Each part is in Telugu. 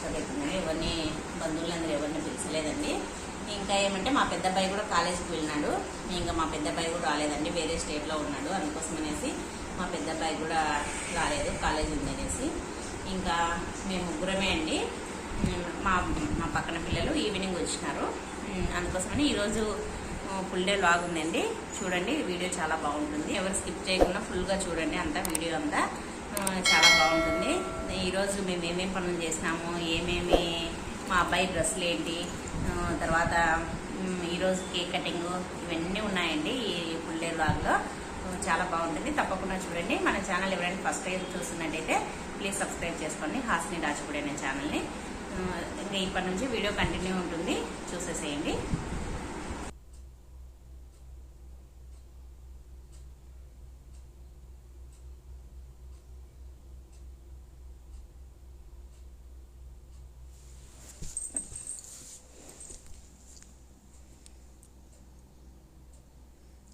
చదువుకోవడానికి డిస్టర్బ్ ఎవరిని బంధువులందరూ ఎవరిని పిలిచలేదండి. ఇంకా ఏమంటే మా పెద్ద అబ్బాయి కూడా కాలేజీకి వెళ్ళినాడు. ఇంకా మా పెద్ద అబ్బాయి కూడా రాలేదండి. వేరే స్టేట్లో ఉన్నాడు. అందుకోసం అనేసి మా పెద్ద అబ్బాయి కూడా రాలేదు. కాలేజ్ ఉంది అనేసి. ఇంకా మేము ముగ్గురమే అండి. మా మా పక్కన పిల్లలు ఈవినింగ్ వచ్చినారు. అందుకోసమని ఈరోజు ఫుల్ డే లాగ్ ఉందండి చూడండి వీడియో చాలా బాగుంటుంది. ఎవరు స్కిప్ చేయకుండా ఫుల్గా చూడండి అంతా వీడియో అంతా. చాలా బాగుంటుంది. ఈరోజు మేము ఏమేమి పనులు చేసినాము ఏమేమి మా అబ్బాయి డ్రెస్సులు ఏంటి తర్వాత ఈరోజు కేక్ కటింగ్ ఇవన్నీ ఉన్నాయండి ఈ పుల్లే డే చాలా బాగుంటుంది. తప్పకుండా చూడండి. మన ఛానల్ ఎవరైనా ఫస్ట్ టైం చూస్తున్నట్టయితే ప్లీజ్ సబ్స్క్రైబ్ చేసుకోండి. హాస్ని రాజపూడి అనే ఛానల్ని. ఇంకా ఇప్పటి నుంచి వీడియో కంటిన్యూ ఉంటుంది. చూసేసేయండి.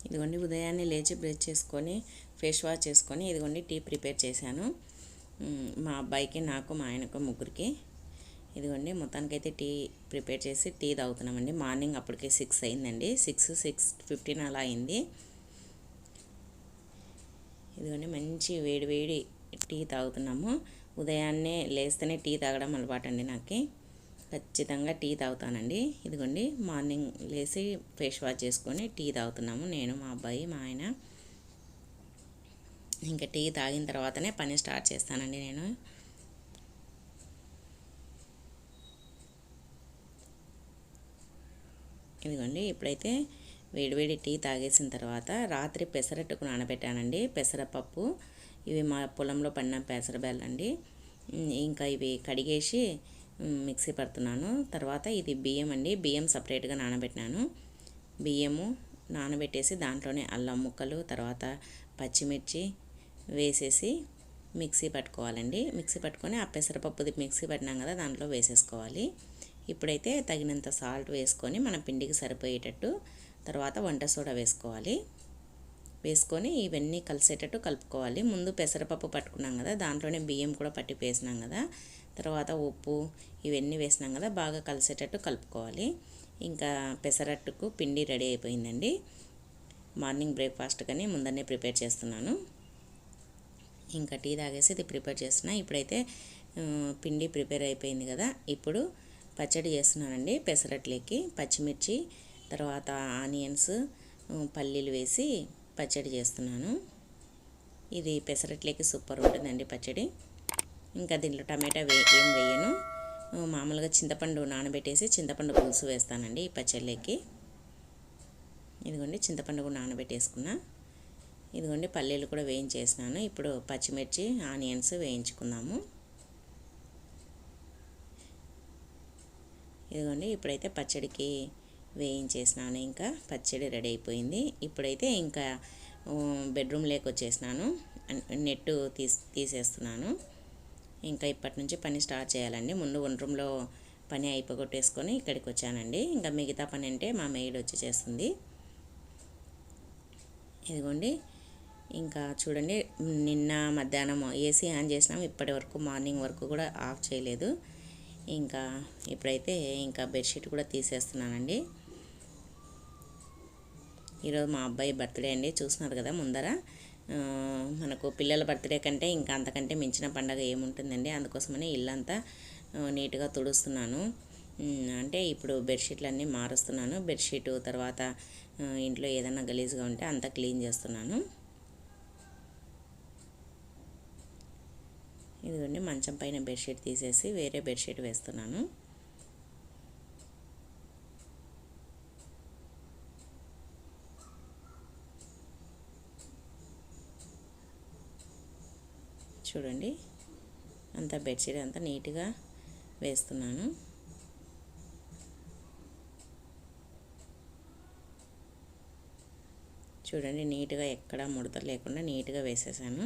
ఇదిగోండి ఉదయాన్నే లేచి బ్రష్ చేసుకొని ఫేస్ వాష్ చేసుకొని ఇదిగోండి టీ ప్రిపేర్ చేశాను. మా అబ్బాయికి నాకు మా ఆయనకు ముగ్గురికి. ఇదిగోండి మొత్తానికైతే టీ ప్రిపేర్ చేసి టీ తాగుతున్నామండి. మార్నింగ్ అప్పటికే సిక్స్ అయిందండి. సిక్స్ సిక్స్ ఫిఫ్టీన్ అలా అయింది. ఇదిగోండి మంచి వేడి వేడి టీ తాగుతున్నాము. ఉదయాన్నే లేస్తేనే టీ తాగడం అలవాటు అండి నాకు. ఖచ్చితంగా టీ తాగుతానండి. ఇదిగోండి మార్నింగ్ లేచి ఫేస్ వాష్ చేసుకొని టీ తాగుతున్నాము. నేను మా అబ్బాయి మా ఆయన. ఇంకా టీ తాగిన తర్వాతనే పని స్టార్ట్ చేస్తానండి నేను. ఇదిగోండి ఇప్పుడైతే వేడివేడి టీ తాగేసిన తర్వాత రాత్రి పెసరట్టుకు నానబెట్టానండి. పెసరపప్పు. ఇవి మా పొలంలో పండిన పెసరబెల్లండి ఇంకా ఇవి కడిగేసి మిక్సీ పడుతున్నాను. తర్వాత ఇది బియ్యం అండి. బియ్యం సపరేట్గా నానబెట్టినాను. బియ్యము నానబెట్టేసి దాంట్లోనే అల్లం ముక్కలు తర్వాత పచ్చిమిర్చి వేసేసి మిక్సీ పట్టుకోవాలండి. మిక్సీ పట్టుకొని ఆ పెసరపప్పుది మిక్సీ పట్టినాం కదా దాంట్లో వేసేసుకోవాలి. ఇప్పుడైతే తగినంత సాల్ట్ వేసుకొని మన పిండికి సరిపోయేటట్టు తర్వాత వంట సోడా వేసుకోవాలి. వేసుకొని ఇవన్నీ కలిసేటట్టు కలుపుకోవాలి. ముందు పెసరపప్పు పట్టుకున్నాం కదా దాంట్లోనే బియ్యం కూడా పట్టి వేసినాం కదా తర్వాత ఉప్పు ఇవన్నీ వేసినాం కదా బాగా కలిసేటట్టు కలుపుకోవాలి. ఇంకా పెసరట్టుకు పిండి రెడీ అయిపోయిందండి. మార్నింగ్ బ్రేక్ఫాస్ట్ కానీ ముందనే ప్రిపేర్ చేస్తున్నాను. ఇంకా టీ తాగేసి ఇది ప్రిపేర్ చేస్తున్నా. ఇప్పుడైతే పిండి ప్రిపేర్ అయిపోయింది కదా ఇప్పుడు పచ్చడి చేస్తున్నానండి పెసరట్లేకి. పచ్చిమిర్చి తర్వాత ఆనియన్స్ పల్లీలు వేసి పచ్చడి చేస్తున్నాను. ఇది పెసరట్లేకి సూపర్ ఉంటుందండి పచ్చడి. ఇంకా దీంట్లో టమాటా వే ఏం వేయను. మామూలుగా చింతపండు నానబెట్టేసి చింతపండు పులుసు వేస్తానండి ఈ పచ్చళ్ళకి. ఇదిగోండి చింతపండు కూడా నానబెట్టేసుకున్నా. ఇదిగోండి పల్లీలు కూడా వేయించేసినాను. ఇప్పుడు పచ్చిమిర్చి ఆనియన్స్ వేయించుకుందాము ఇదిగోండి ఇప్పుడైతే పచ్చడికి వేయించేసినాను ఇంకా. పచ్చడి రెడీ అయిపోయింది. ఇప్పుడైతే ఇంకా బెడ్రూమ్ లేకి వచ్చేసినాను నెట్టు తీసి తీసేస్తున్నాను. ఇంకా ఇప్పటి నుంచి పని స్టార్ట్ చేయాలండి. ముందు వన్ రూమ్లో పని అయిపోగొట్టేసుకొని ఇక్కడికి వచ్చానండి. ఇంకా మిగతా పని అంటే మా మెయిడ్ వచ్చి చేస్తుంది. ఇదిగోండి. ఇంకా చూడండి నిన్న మధ్యాహ్నం ఏసీ ఆన్ చేసినాం. ఇప్పటి వరకు మార్నింగ్ వరకు కూడా ఆఫ్ చేయలేదు. ఇంకా ఇప్పుడైతే ఇంకా బెడ్షీట్ కూడా తీసేస్తున్నానండి. ఈరోజు మా అబ్బాయి బర్త్డే అండి. చూస్తున్నారు కదా ముందర. మనకు పిల్లల బర్త్డే కంటే ఇంకా అంతకంటే మించిన పండగ ఏముంటుందండి? అందుకోసమని ఇల్లంతా నీట్గా తుడుస్తున్నాను. అంటే ఇప్పుడు బెడ్షీట్లన్నీ మారుస్తున్నాను. బెడ్షీట్ తర్వాత ఇంట్లో ఏదైనా గలీజ్గా ఉంటే అంతా క్లీన్ చేస్తున్నాను. ఇదిగోండి మంచం పైన బెడ్షీట్ తీసేసి వేరే బెడ్షీట్ వేస్తున్నాను. చూడండి. అంతా బెడ్షీట్ అంతా నీట్గా వేస్తున్నాను. చూడండి నీట్గా ఎక్కడ ముడత లేకుండా నీట్గా వేసేసాను.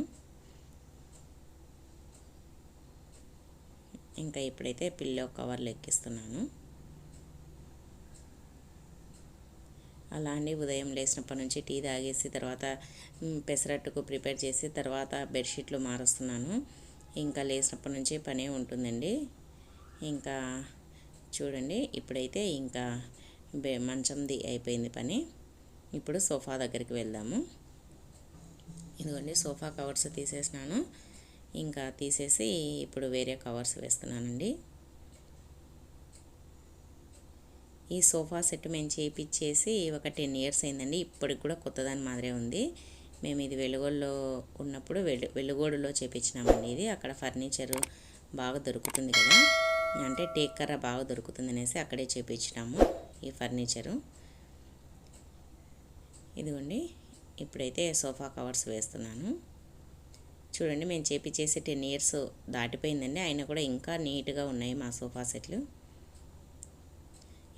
ఇంకా ఇప్పుడైతే పిల్లో కవర్లు ఎక్కిస్తున్నాను అలా అండి. ఉదయం లేచినప్పటి నుంచి టీ తాగేసి తర్వాత పెసరట్టుకు ప్రిపేర్ చేసి తర్వాత బెడ్షీట్లు మారుస్తున్నాను. ఇంకా లేచినప్పటి నుంచి పనే ఉంటుందండి. ఇంకా చూడండి ఇప్పుడైతే ఇంకా బె మంచంది అయిపోయింది పని. ఇప్పుడు సోఫా దగ్గరికి వెళ్దాము. ఇదిగోండి సోఫా కవర్స్ తీసేసినాను. ఇంకా తీసేసి ఇప్పుడు వేరే కవర్స్ వేస్తున్నానండి. ఈ సోఫా సెట్ మేము చేయించేసి ఒక టెన్ ఇయర్స్ అయిందండి. ఇప్పటికి కూడా కొత్తదాని మాదిరే ఉంది. మేము ఇది వెలుగోడులో ఉన్నప్పుడు వెలు వెలుగోడులో చేపించినామండి ఇది. అక్కడ ఫర్నిచరు బాగా దొరుకుతుంది కదా. అంటే టేక్ కర్ర బాగా దొరుకుతుంది అనేసి అక్కడే చేపించినాము ఈ ఫర్నిచరు. ఇదిగోండి ఇప్పుడైతే సోఫా కవర్స్ వేస్తున్నాను. చూడండి మేము చేపించేసి టెన్ ఇయర్స్ దాటిపోయిందండి. అయినా కూడా ఇంకా నీట్గా ఉన్నాయి మా సోఫా సెట్లు.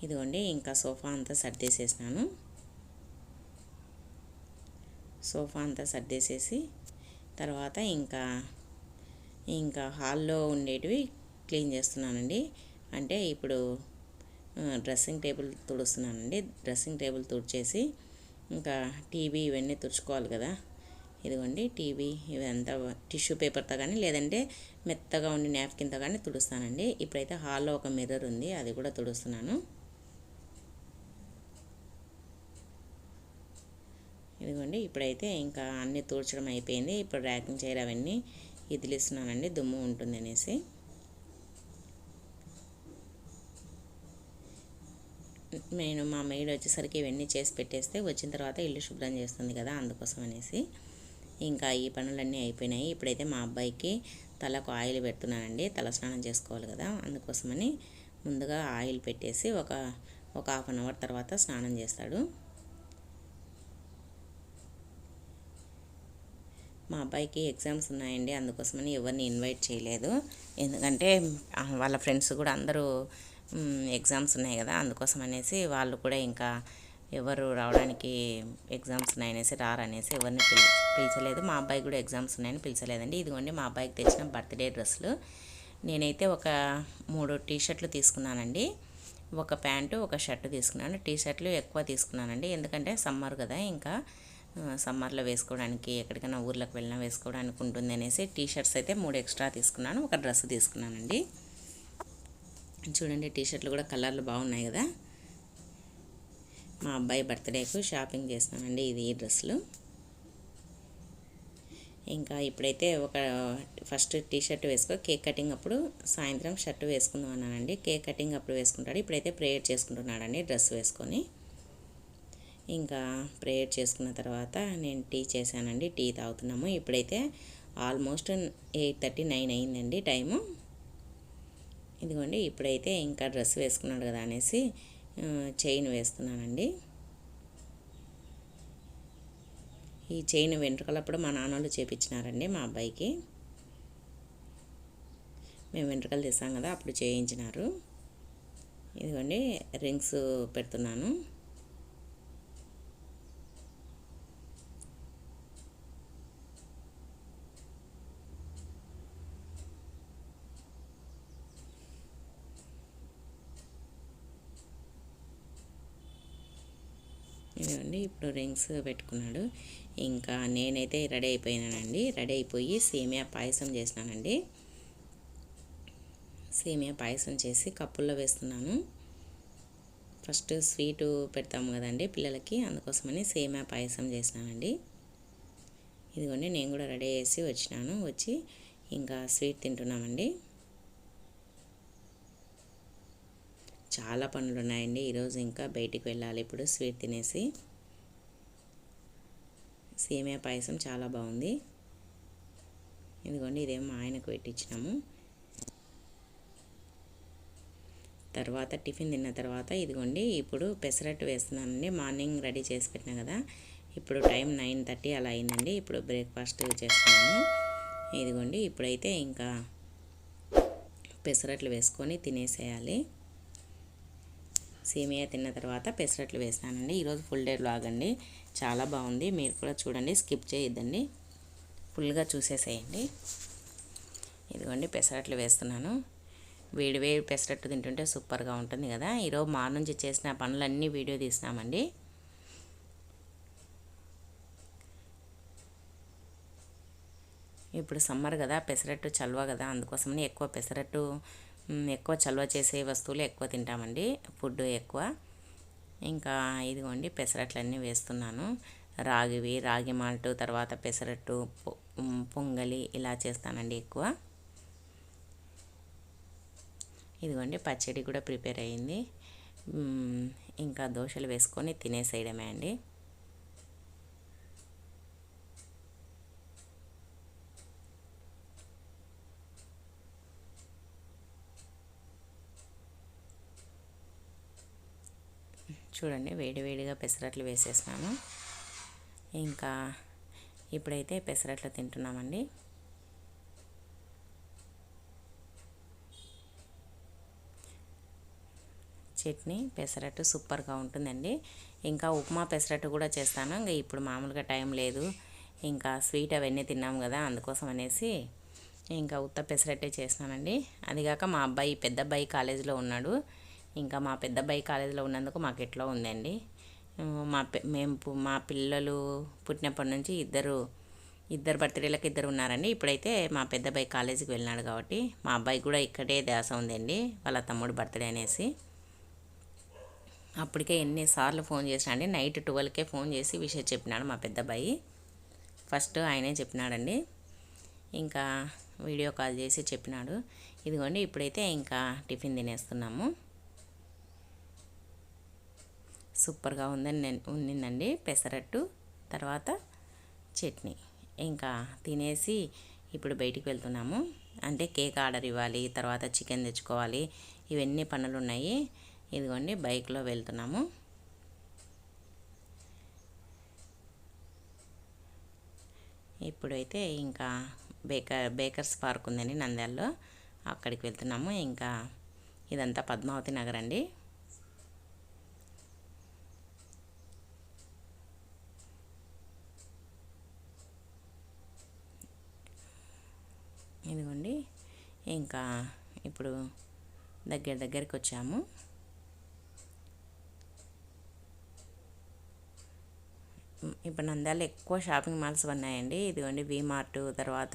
ఇదిగోండి ఇంకా సోఫా అంతా సర్దేసేసినాను. సోఫా అంతా సర్దేసేసి తర్వాత ఇంకా ఇంకా హాల్లో ఉండేటివి క్లీన్ చేస్తున్నానండి. అంటే ఇప్పుడు డ్రెస్సింగ్ టేబుల్ తుడుస్తున్నానండి. డ్రెస్సింగ్ టేబుల్ తుడిచేసి ఇంకా టీవీ ఇవన్నీ తుడుచుకోవాలి కదా. ఇదిగోండి టీవీ ఇవంతా టిష్యూ పేపర్తో కానీ లేదంటే మెత్తగా ఉండి నాప్కిన్తో కానీ తుడుస్తానండి. ఇప్పుడైతే హాల్లో ఒక మిర్రర్ ఉంది అది కూడా తుడుస్తున్నాను. ఇదిగోండి ఇప్పుడైతే ఇంకా అన్నీ తూడ్చడం అయిపోయింది. ఇప్పుడు ర్యాకింగ్ చైర్ అవన్నీ ఇదిలిస్తున్నానండి దుమ్ము ఉంటుంది అనేసి. నేను మా మెయిడ్ వచ్చేసరికి ఇవన్నీ చేసి పెట్టేస్తే వచ్చిన తర్వాత ఇల్లు శుభ్రం చేస్తుంది కదా అందుకోసం అనేసి. ఇంకా ఈ పనులన్నీ అయిపోయినాయి. ఇప్పుడైతే మా అబ్బాయికి తలకు ఆయిల్ పెడుతున్నానండి తల స్నానం చేసుకోవాలి కదా అందుకోసమని ముందుగా ఆయిల్ పెట్టేసి ఒక ఒక హాఫ్ అన్ అవర్ తర్వాత స్నానం చేస్తాడు. మా అబ్బాయికి ఎగ్జామ్స్ ఉన్నాయండి. అందుకోసమని ఎవరిని ఇన్వైట్ చేయలేదు. ఎందుకంటే వాళ్ళ ఫ్రెండ్స్ కూడా అందరూ ఎగ్జామ్స్ ఉన్నాయి కదా అందుకోసం అనేసి వాళ్ళు కూడా ఇంకా ఎవరు రావడానికి ఎగ్జామ్స్ ఉన్నాయనేసి రారనేసి ఎవరిని పిలి పిలిచలేదు. మా అబ్బాయి కూడా ఎగ్జామ్స్ ఉన్నాయని పిలిచలేదండి. ఇదిగోండి మా అబ్బాయికి తెచ్చిన బర్త్డే డ్రెస్సులు. నేనైతే ఒక మూడు టీ షర్ట్లు తీసుకున్నానండి. ఒక ప్యాంటు ఒక షర్ట్ తీసుకున్నాను. టీ షర్ట్లు ఎక్కువ తీసుకున్నానండి. ఎందుకంటే సమ్మర్ కదా ఇంకా సమ్మర్లో వేసుకోవడానికి ఎక్కడికైనా ఊర్లోకి వెళ్ళినా వేసుకోవడానికి ఉంటుంది అనేసి టీ షర్ట్స్ అయితే మూడు ఎక్స్ట్రా తీసుకున్నాను. ఒక డ్రెస్ తీసుకున్నానండి. చూడండి టీ షర్ట్లు కూడా కలర్లు బాగున్నాయి కదా. మా అబ్బాయి బర్త్డేకు షాపింగ్ చేస్తానండి ఇది ఈ డ్రెస్సులు. ఇంకా ఇప్పుడైతే ఒక ఫస్ట్ టీ షర్ట్ వేసుకో కేక్ కటింగ్ అప్పుడు సాయంత్రం షర్ట్ వేసుకుందాం అన్నానండి. కేక్ కటింగ్ అప్పుడు వేసుకుంటాడు. ఇప్పుడైతే ప్రేయర్ చేసుకుంటున్నాడండి డ్రెస్ వేసుకొని. ఇంకా ప్రేయర్ చేసుకున్న తర్వాత నేను టీ చేశానండి టీ తాగుతున్నాము. ఇప్పుడైతే ఆల్మోస్ట్ ఎయిట్ థర్టీ నైన్ అయిందండి టైము. ఇదిగోండి ఇప్పుడైతే ఇంకా డ్రెస్ వేసుకున్నాడు కదా అనేసి చైన్ వేస్తున్నానండి. ఈ చైన్ వెంట్రుకలప్పుడు మా నాన్నోళ్ళు చేపించినారండి మా అబ్బాయికి. మేము వెంట్రుకలు తీసాం కదా అప్పుడు చేయించినారు. ఇదిగోండి రింగ్స్ పెడుతున్నాను. ఇదిగోండి ఇప్పుడు రింగ్స్ పెట్టుకున్నాడు. ఇంకా నేనైతే రెడీ అయిపోయినానండి. రెడీ అయిపోయి సేమియా పాయసం చేసినానండి. సేమియా పాయసం చేసి కప్పుల్లో వేస్తున్నాను. ఫస్ట్ స్వీటు పెడతాము కదండి పిల్లలకి అందుకోసమని సేమియా పాయసం చేసినానండి. ఇదిగోండి నేను కూడా రెడీ చేసి వచ్చినాను. వచ్చి ఇంకా స్వీట్ తింటున్నామండి. చాలా పనులు ఉన్నాయండి ఈరోజు ఇంకా బయటికి వెళ్ళాలి. ఇప్పుడు స్వీట్ తినేసి సేమియా పాయసం చాలా బాగుంది. ఇదిగోండి ఇదేమో ఆయనకు పెట్టించినాము తర్వాత టిఫిన్ తిన్న తర్వాత ఇదిగోండి ఇప్పుడు పెసరట్టు వేస్తున్నానండి. మార్నింగ్ రెడీ చేసి పెట్టినా కదా ఇప్పుడు టైం నైన్ థర్టీ అలా అయిందండి. ఇప్పుడు బ్రేక్ఫాస్ట్ చేస్తున్నాము. ఇదిగోండి ఇప్పుడైతే ఇంకా పెసరట్లు వేసుకొని తినేసేయాలి. సేమియా తిన్న తర్వాత పెసరట్లు వేసానండి ఈరోజు ఫుల్ డే బ్లాగ్ అండి. చాలా బాగుంది. మీరు కూడా చూడండి. స్కిప్ చేయొద్దండి. ఫుల్గా చూసేసేయండి. ఇదిగోండి పెసరట్లు వేస్తున్నాను. వేడి వేడి పెసరట్టు తింటుంటే సూపర్గా ఉంటుంది కదా. ఈరోజు మా నుంచి చేసిన పనులన్నీ వీడియో తీసినామండి ఇప్పుడు సమ్మర్ కదా పెసరట్టు చల్వ కదా. అందుకోసమని ఎక్కువ పెసరట్టు ఎక్కువ చలవ చేసే వస్తువులు ఎక్కువ తింటామండి. ఫుడ్ ఎక్కువ. ఇంకా ఇదిగోండి పెసరట్లన్నీ వేస్తున్నాను. రాగివి రాగి మాల్ట్ తర్వాత పెసరట్టు పొంగలి ఇలా చేస్తానండి ఎక్కువ. ఇదిగోండి పచ్చడి కూడా ప్రిపేర్ అయ్యింది ఇంకా దోశలు వేసుకొని తినేసేయడమే అండి. చూడండి వేడివేడిగా పెసరట్లు వేసేసినాను. ఇంకా ఇప్పుడైతే పెసరట్లు తింటున్నామండి. చట్నీ పెసరట్టు సూపర్గా ఉంటుందండి. ఇంకా ఉప్మా పెసరట్టు కూడా చేస్తాను. ఇంకా ఇప్పుడు మామూలుగా టైం లేదు. ఇంకా స్వీట్ అవన్నీ తిన్నాం కదా అందుకోసం అనేసి ఇంకా ఉత్త పెసరట్టే చేస్తానండి అదిగాక మా అబ్బాయి పెద్ద అబ్బాయి కాలేజీలో ఉన్నాడు. ఇంకా మా పెద్ద అబ్బాయి కాలేజీలో ఉన్నందుకు మాకు ఎట్లా ఉందండి. మా మేము మా పిల్లలు పుట్టినప్పటి నుంచి ఇద్దరు ఇద్దరు బర్త్డేలకు ఇద్దరు ఉన్నారండి. ఇప్పుడైతే మా పెద్ద అబ్బాయి కాలేజీకి వెళ్ళినాడు కాబట్టి మా అబ్బాయి కూడా ఇక్కడే ధ్యాస ఉందండి వాళ్ళ తమ్ముడు బర్త్డే అనేసి. అప్పటికే ఎన్నిసార్లు ఫోన్ చేసినా నైట్ ట్వెల్వ్కే ఫోన్ చేసి విషయం చెప్పినాడు మా పెద్ద అబ్బాయి. ఫస్ట్ ఆయనే చెప్పినాడండి. ఇంకా వీడియో కాల్ చేసి చెప్పినాడు. ఇదిగోండి ఇప్పుడైతే ఇంకా టిఫిన్ తినేస్తున్నాము. సూపర్గా ఉందని ఉండిందండి పెసరట్టు తర్వాత చట్నీ. ఇంకా తినేసి ఇప్పుడు బయటికి వెళ్తున్నాము. అంటే కేక్ ఆర్డర్ ఇవ్వాలి తర్వాత చికెన్ తెచ్చుకోవాలి. ఇవన్నీ పనులు ఉన్నాయి ఇదిగోండి బైక్లో వెళ్తున్నాము. ఇప్పుడైతే ఇంకా బేకర్ బేకర్స్ పార్క్ ఉందండి నంద్యాలలో. అక్కడికి వెళ్తున్నాము. ఇంకా ఇదంతా పద్మావతి నగర్ అండి ఇదిగోండి. ఇంకా ఇప్పుడు దగ్గర దగ్గరికి వచ్చాము. ఇప్పుడు నంద్యాల ఎక్కువ షాపింగ్ మాల్స్ ఉన్నాయండి. ఇదిగోండి వీమార్ట్ తర్వాత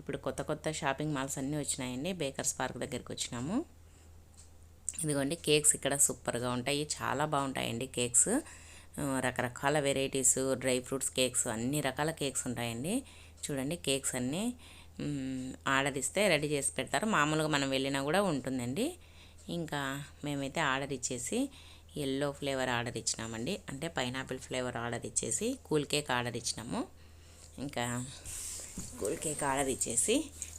ఇప్పుడు కొత్త కొత్త షాపింగ్ మాల్స్ అన్నీ వచ్చినాయండి. బేకర్స్ పార్క్ దగ్గరికి వచ్చినాము. ఇదిగోండి కేక్స్ ఇక్కడ సూపర్గా ఉంటాయి. చాలా బాగుంటాయండి కేక్స్. రకరకాల వెరైటీస్ డ్రై ఫ్రూట్స్ కేక్స్ అన్ని రకాల కేక్స్ ఉంటాయండి. చూడండి కేక్స్ అన్నీ. ఆర్డర్ ఇస్తే రెడీ చేసి పెడతారు. మామూలుగా మనం వెళ్ళినా కూడా ఉంటుందండి. ఇంకా మేమైతే ఆర్డర్ ఇచ్చేసి ఎల్లో ఫ్లేవర్ ఆర్డర్ ఇచ్చినామండి. అంటే పైనాపిల్ ఫ్లేవర్ ఆర్డర్ ఇచ్చేసి కూల్ కేక్ ఆర్డర్ ఇచ్చినాము. ఇంకా కూల్ కేక్ ఆర్డర్ ఇచ్చేసి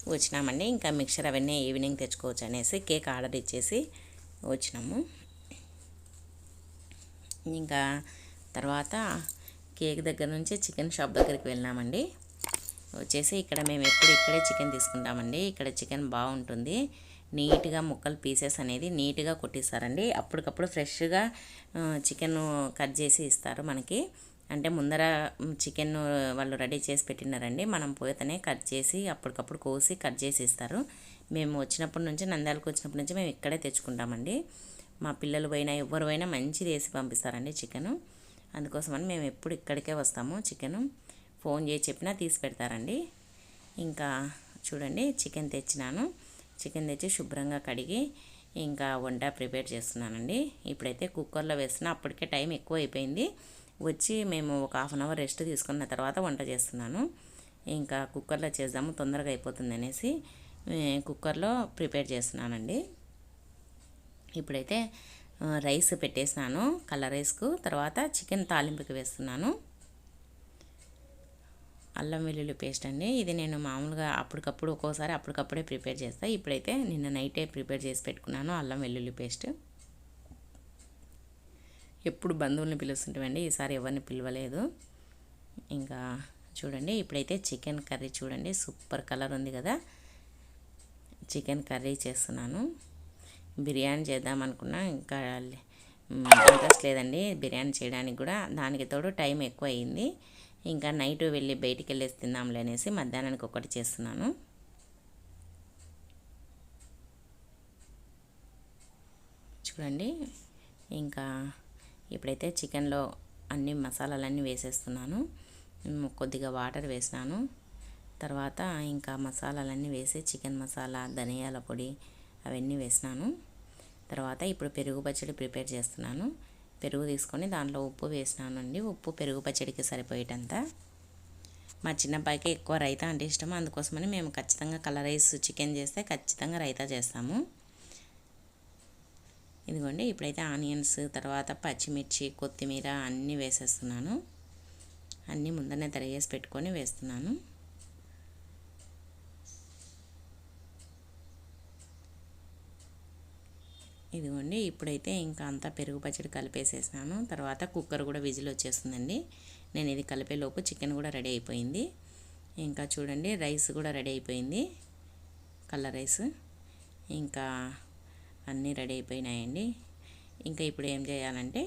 వచ్చినామండి. ఇంకా మిక్చర్ అవన్నీ ఈవినింగ్ తెచ్చుకోవచ్చు అనేసి కేక్ ఆర్డర్ ఇచ్చేసి వచ్చినాము. ఇంకా తర్వాత కేక్ దగ్గర నుంచి చికెన్ షాప్ దగ్గరికి వెళ్ళినామండి. వచ్చేసి ఇక్కడ మేము ఎప్పుడు ఇక్కడే చికెన్ తీసుకుంటామండి. ఇక్కడ చికెన్ బాగుంటుంది. నీట్గా ముక్కలు పీసెస్ అనేది నీట్గా కొట్టిస్తారండి. అప్పటికప్పుడు ఫ్రెష్గా చికెన్ కట్ చేసి ఇస్తారు మనకి. అంటే ముందర చికెన్ వాళ్ళు రెడీ చేసి పెట్టినారండి. మనం పోతేనే కట్ చేసి అప్పటికప్పుడు కోసి కట్ చేసి ఇస్తారు. మేము వచ్చినప్పటి నుంచి నంద్యాలకు వచ్చినప్పటి నుంచి మేము ఇక్కడే తెచ్చుకుంటామండి. మా పిల్లలు పోయినా ఎవరు పోయినా మంచిది వేసి పంపిస్తారండి చికెను. అందుకోసమని మేము ఎప్పుడు ఇక్కడికే వస్తాము చికెను. ఫోన్ చేసి చెప్పినా తీసి పెడతారండి. ఇంకా చూడండి చికెన్ తెచ్చినాను. చికెన్ తెచ్చి శుభ్రంగా కడిగి ఇంకా వంట ప్రిపేర్ చేస్తున్నానండి. ఇప్పుడైతే కుక్కర్లో వేస్తున్నా అప్పటికే టైం ఎక్కువ అయిపోయింది వచ్చి మేము ఒక హాఫ్ అన్ అవర్ రెస్ట్ తీసుకున్న తర్వాత వంట చేస్తున్నాను. ఇంకా కుక్కర్లో చేద్దాము తొందరగా అయిపోతుంది అనేసి కుక్కర్లో ప్రిపేర్ చేస్తున్నానండి. ఇప్పుడైతే రైస్ పెట్టేసినాను కలర్ రైస్కు. తర్వాత చికెన్ తాలింపుకి వేస్తున్నాను. అల్లం వెల్లుల్లి పేస్ట్ అండి. ఇది నేను మామూలుగా అప్పటికప్పుడు ఒక్కోసారి అప్పటికప్పుడే ప్రిపేర్ చేస్తాను ఇప్పుడైతే నిన్న నైటే ప్రిపేర్ చేసి పెట్టుకున్నాను అల్లం వెల్లుల్లి పేస్ట్. ఎప్పుడు బంధువుల్ని పిలుస్తుంటామండి. ఈసారి ఎవరిని పిలవలేదు. ఇంకా చూడండి ఇప్పుడైతే చికెన్ కర్రీ చూడండి. సూపర్ కలర్ ఉంది కదా. చికెన్ కర్రీ చేస్తున్నాను. బిర్యానీ చేద్దాం అనుకున్నా. ఇంకా ఇంట్రెస్ట్ లేదండి బిర్యానీ చేయడానికి కూడా. దానికి తోడు టైం ఎక్కువ అయింది ఇంకా నైట్ వెళ్ళి బయటికి వెళ్ళేసి తిందాంలే అనేసి మధ్యాహ్నానికి ఒకటి చేస్తున్నాను. చూడండి ఇంకా ఇప్పుడైతే చికెన్లో అన్ని మసాలాలన్నీ వేసేస్తున్నాను. కొద్దిగా వాటర్ వేసినాను. తర్వాత ఇంకా మసాలాలన్నీ వేసి చికెన్ మసాలా ధనియాల పొడి అవన్నీ వేసినాను. తర్వాత ఇప్పుడు పెరుగు పచ్చడి ప్రిపేర్ చేస్తున్నాను. పెరుగు తీసుకొని దాంట్లో ఉప్పు వేసినాను అండి ఉప్పు పెరుగు పచ్చడికి సరిపోయేటంత. మా చిన్నబ్బాయికి ఎక్కువ రైతా అంటే ఇష్టం. అందుకోసమని మేము ఖచ్చితంగా కలర్ రైస్ చికెన్ చేస్తే ఖచ్చితంగా రైతా చేస్తాము. ఇదిగోండి ఇప్పుడైతే ఆనియన్స్ తర్వాత పచ్చిమిర్చి కొత్తిమీర అన్నీ వేసేస్తున్నాను. అన్నీ ముందనే తరిగేసి పెట్టుకొని వేస్తున్నాను. ఇదిగోండి ఇప్పుడైతే ఇంకా అంతా పెరుగు పచ్చడి కలిపేసేసాను. తర్వాత కుక్కర్ కూడా విజిల్ వచ్చేస్తుందండి. నేను ఇది కలిపేలోపు చికెన్ కూడా రెడీ అయిపోయింది. ఇంకా చూడండి రైస్ కూడా రెడీ అయిపోయింది. కలర్ రైస్ ఇంకా అన్నీ రెడీ అయిపోయినాయండి. ఇంకా ఇప్పుడు ఏం చేయాలంటే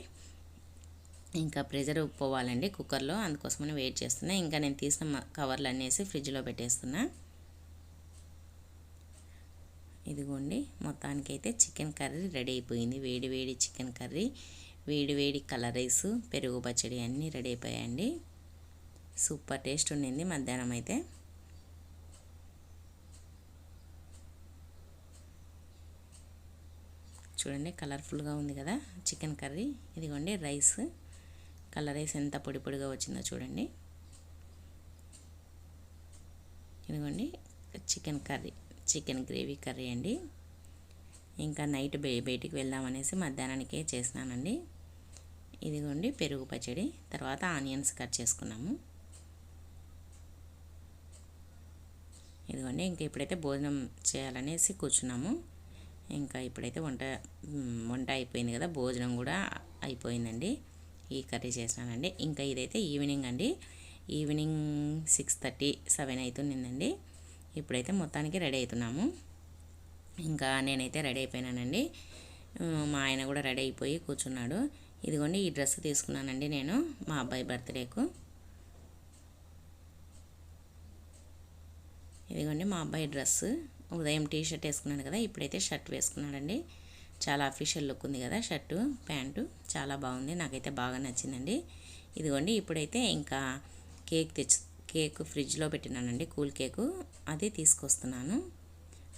ఇంకా ప్రెజర్ పోవాలండి కుక్కర్లో. అందుకోసమని వెయిట్ చేస్తున్నా. ఇంకా నేను తీసిన కవర్లు అనేసి ఫ్రిడ్జ్లో పెట్టేస్తున్నా. ఇదిగోండి మొత్తానికైతే చికెన్ కర్రీ రెడీ అయిపోయింది. వేడి వేడి చికెన్ కర్రీ వేడి వేడి కలర్ రైస్ పెరుగు పచ్చడి అన్నీ రెడీ అయిపోయాయండి. సూపర్ టేస్ట్ ఉండింది మధ్యాహ్నం అయితే. చూడండి కలర్ఫుల్గా ఉంది కదా చికెన్ కర్రీ. ఇదిగోండి రైస్. కలర్ రైస్ ఎంత పొడి పొడిగా వచ్చిందో చూడండి. ఇదిగోండి chicken curry. Chicken gravy curry అండి. ఇంకా నైట్ బయటికి వెళ్దామనేసి మధ్యాహ్నానికే చేసినానండి. ఇదిగోండి పెరుగు పచ్చడి తర్వాత ఆనియన్స్ కట్ చేసుకున్నాము. ఇదిగోండి ఇంకా ఇప్పుడైతే భోజనం చేయాలనేసి కూర్చున్నాము. ఇంకా ఇప్పుడైతే వంట వంట అయిపోయింది కదా భోజనం కూడా అయిపోయిందండి. ఈ కర్రీ చేసినానండి. ఇంకా ఇదైతే ఈవినింగ్ అండి. ఈవినింగ్ సిక్స్ థర్టీ సెవెన్ అవుతుందండి. ఇప్పుడైతే మొత్తానికి రెడీ అవుతున్నాము. ఇంకా నేనైతే రెడీ అయిపోయినానండి. మా ఆయన కూడా రెడీ అయిపోయి కూర్చున్నాడు. ఇదిగోండి ఈ డ్రెస్ తీసుకున్నానండి నేను మా అబ్బాయి బర్త్డేకు. ఇదిగోండి మా అబ్బాయి డ్రెస్. ఉదయం టీ షర్ట్ వేసుకున్నాను కదా ఇప్పుడైతే షర్ట్ వేసుకున్నాడండి. చాలా అఫీషియల్ లుక్ ఉంది కదా షర్టు ప్యాంటు. చాలా బాగుంది నాకైతే బాగా నచ్చిందండి. ఇదిగోండి ఇప్పుడైతే ఇంకా కేక్ తెచ్చు కేక్ ఫ్రిడ్జ్లో పెట్టినానండి కూల్ కేకు. అది తీసుకొస్తున్నాను.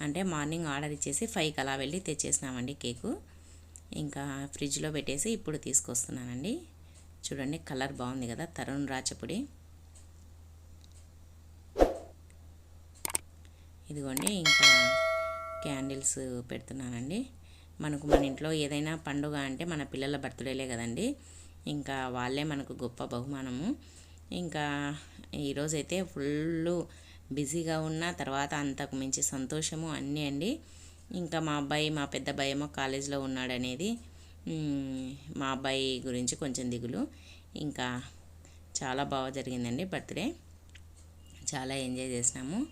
అంటే మార్నింగ్ ఆర్డర్ ఇచ్చేసి ఫైవ్కి అలా వెళ్ళి తెచ్చేసినామండి కేకు. ఇంకా ఫ్రిడ్జ్లో పెట్టేసి ఇప్పుడు తీసుకొస్తున్నానండి. చూడండి కలర్ బాగుంది కదా తరుణ్ రాచపుడి ఇదిగోండి ఇంకా క్యాండిల్స్ పెడుతున్నానండి. మనకు మన ఇంట్లో ఏదైనా పండుగ అంటే మన పిల్లల బర్త్డేలే కదండి. ఇంకా వాళ్ళే మనకు గొప్ప బహుమానము. ఇంకా ఈరోజైతే ఫుల్ బిజీగా ఉన్న తర్వాత అంతకు మించి సంతోషము అన్నీ అండి. ఇంకా మా అబ్బాయి మా పెద్ద అబ్బాయి ఏమో కాలేజీలో ఉన్నాడనేది మా అబ్బాయి గురించి కొంచెం దిగులు. ఇంకా చాలా బాగా జరిగిందండి బర్త్డే. చాలా ఎంజాయ్ చేసినాము.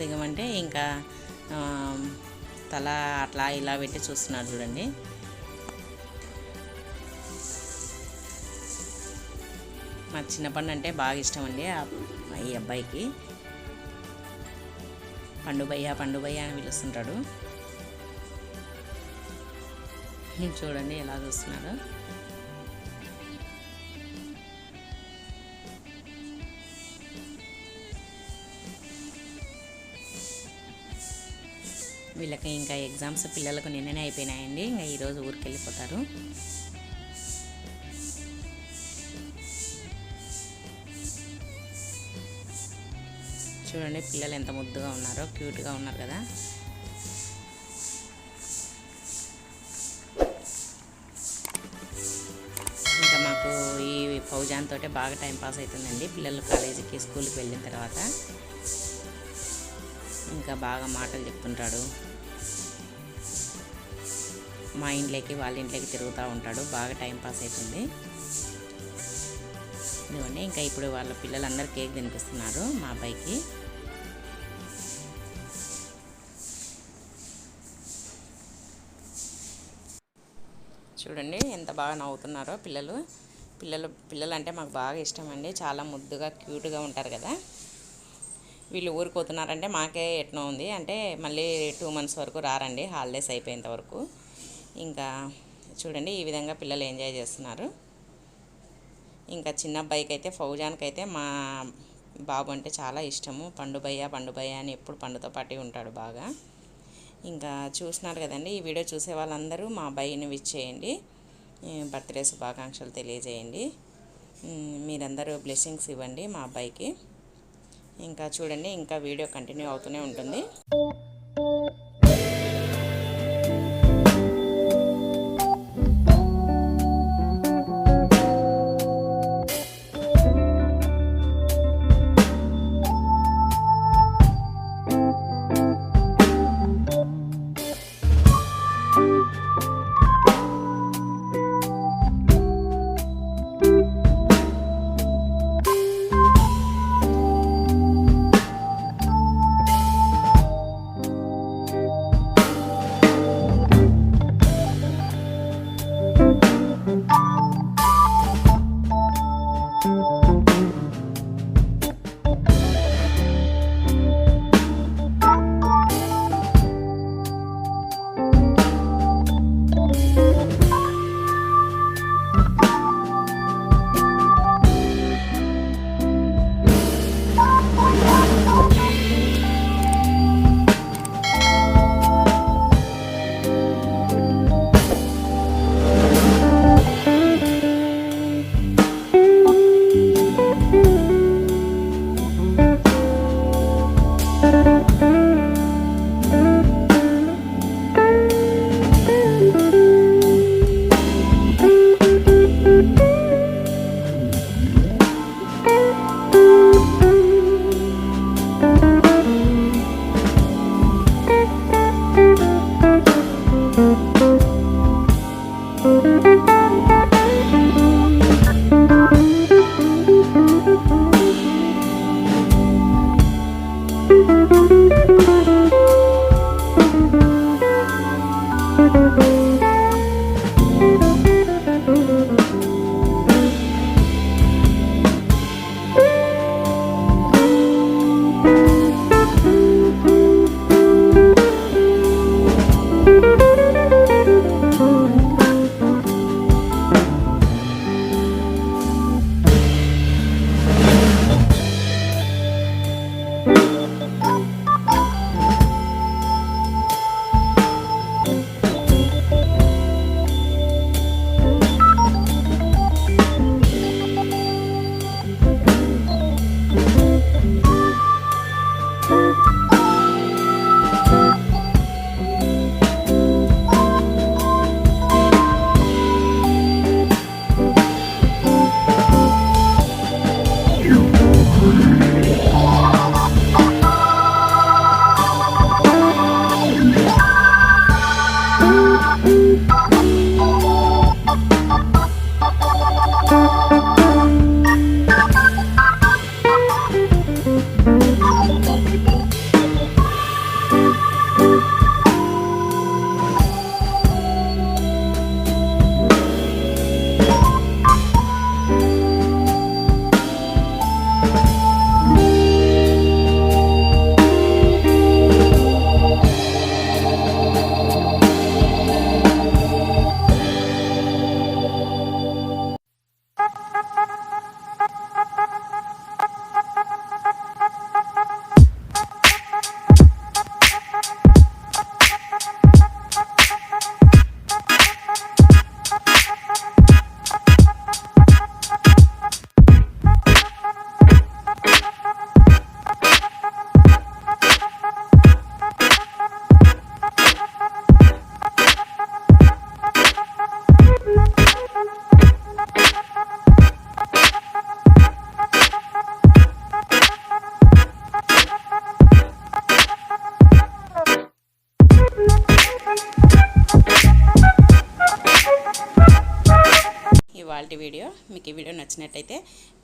దిగమంటే ఇంకా తల అట్లా ఇలా పెట్టి చూస్తున్నారు చూడండి. మా చిన్నప్పటి అంటే బాగా ఇష్టం అండి ఆ- ఈ అబ్బాయికి. పండుబయ్య పండుబయ్య అని పిలుస్తుంటాడు. చూడండి ఎలా చూస్తున్నాడు వీళ్ళకి ఇంకా ఎగ్జామ్స్ పిల్లలకు నిన్ననే అయిపోయినాయండి. ఇంకా ఈరోజు ఊరికి వెళ్ళిపోతారు చూడండి పిల్లలు ఎంత ముద్దుగా ఉన్నారో క్యూట్గా ఉన్నారు కదా. ఇంకా మాకు ఈ ఫౌజాన్తో తోటే బాగా టైం పాస్ అవుతుందండి. పిల్లలు కాలేజీకి స్కూల్కి వెళ్ళిన తర్వాత. ఇంకా బాగా మాటలు చెప్తుంటాడు. మా ఇంట్లోకి వాళ్ళ ఇంట్లోకి తిరుగుతూ ఉంటాడు. బాగా టైంపాస్ అవుతుంది ఇదిగోండి ఇంకా ఇప్పుడు వాళ్ళ పిల్లలందరూ కేక్ తినిపిస్తున్నారు మా అబ్బాయికి. చూడండి ఎంత బాగా నవ్వుతున్నారో పిల్లలు. పిల్లలు పిల్లలు అంటే మాకు బాగా ఇష్టం అండి చాలా ముద్దుగా క్యూట్గా ఉంటారు కదా. వీళ్ళు ఊరికి పోతున్నారంటే మాకే ఎట్నో ఉంది. అంటే మళ్ళీ టూ మంత్స్ వరకు రారండి. హాలిడేస్ అయిపోయేంత వరకు. ఇంకా చూడండి ఈ విధంగా పిల్లలు ఎంజాయ్ చేస్తున్నారు. ఇంకా చిన్న అబ్బాయికి అయితే ఫౌజాన్కి అయితే మా బాబు అంటే చాలా ఇష్టము. పండుబయ్య పండుబయ్య అని ఎప్పుడు పండుతో పాటు ఉంటాడు బాగా. ఇంకా చూసినారు కదండి ఈ వీడియో చూసే వాళ్ళందరూ మా అబ్బాయిని విచ్ చేయండి. బర్త్డే శుభాకాంక్షలు తెలియజేయండి. మీరందరూ బ్లెస్సింగ్స్ ఇవ్వండి మా అబ్బాయికి. ఇంకా చూడండి ఇంకా వీడియో కంటిన్యూ అవుతూనే ఉంటుంది.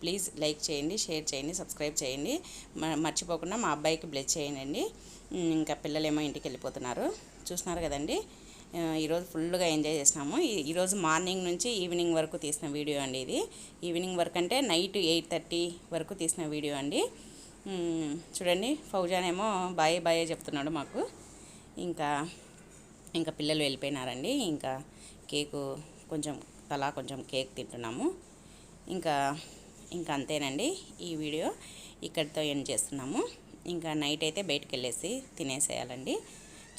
ప్లీజ్ లైక్ చేయండి షేర్ చేయండి సబ్స్క్రైబ్ చేయండి. మ- మర్చిపోకుండా మా అబ్బాయికి బ్లెస్ చేయండి ఇంకా పిల్లలేమో ఇంటికి వెళ్ళిపోతున్నారు. చూస్తున్నారు కదండి. ఈరోజు ఫుల్గా ఎంజాయ్ చేసినాము. ఈరోజు మార్నింగ్ నుంచి ఈవినింగ్ వరకు తీసిన వీడియో అండి ఇది. ఈవినింగ్ వరకు అంటే నైట్ ఎయిట్ థర్టీ వరకు తీసిన వీడియో అండి. చూడండి ఫౌజాన్ ఏమో బాయ్ బాయ్ చెప్తున్నాడు మాకు. ఇంకా ఇంకా పిల్లలు వెళ్ళిపోయినారండి. ఇంకా కేకు కొంచెం తలా కొంచెం కేక్ తింటున్నాము. ఇంకా ఇంకా అంతేనండి ఈ వీడియో ఇక్కడితో ఎండ్ చేస్తున్నాము. ఇంకా నైట్ అయితే బయటికి వెళ్ళేసి తినేసేయాలండి.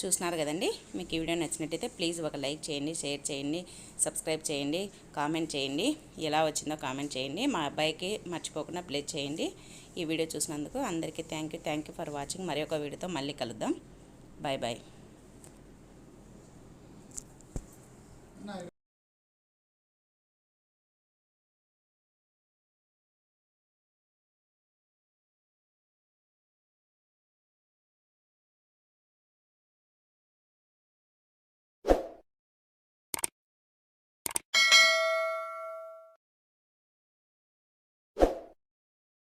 చూస్తున్నారు కదండి? మీకు ఈ వీడియో నచ్చినట్టయితే ప్లీజ్ ఒక లైక్ చేయండి షేర్ చేయండి సబ్స్క్రైబ్ చేయండి కామెంట్ చేయండి. ఎలా వచ్చిందో కామెంట్ చేయండి. మా అబ్బాయికి మర్చిపోకుండా ప్లే చేయండి. ఈ వీడియో చూసినందుకు అందరికీ thank you. Thank you for watching. మరి ఒక వీడియోతో మళ్ళీ కలుద్దాం. Bye bye.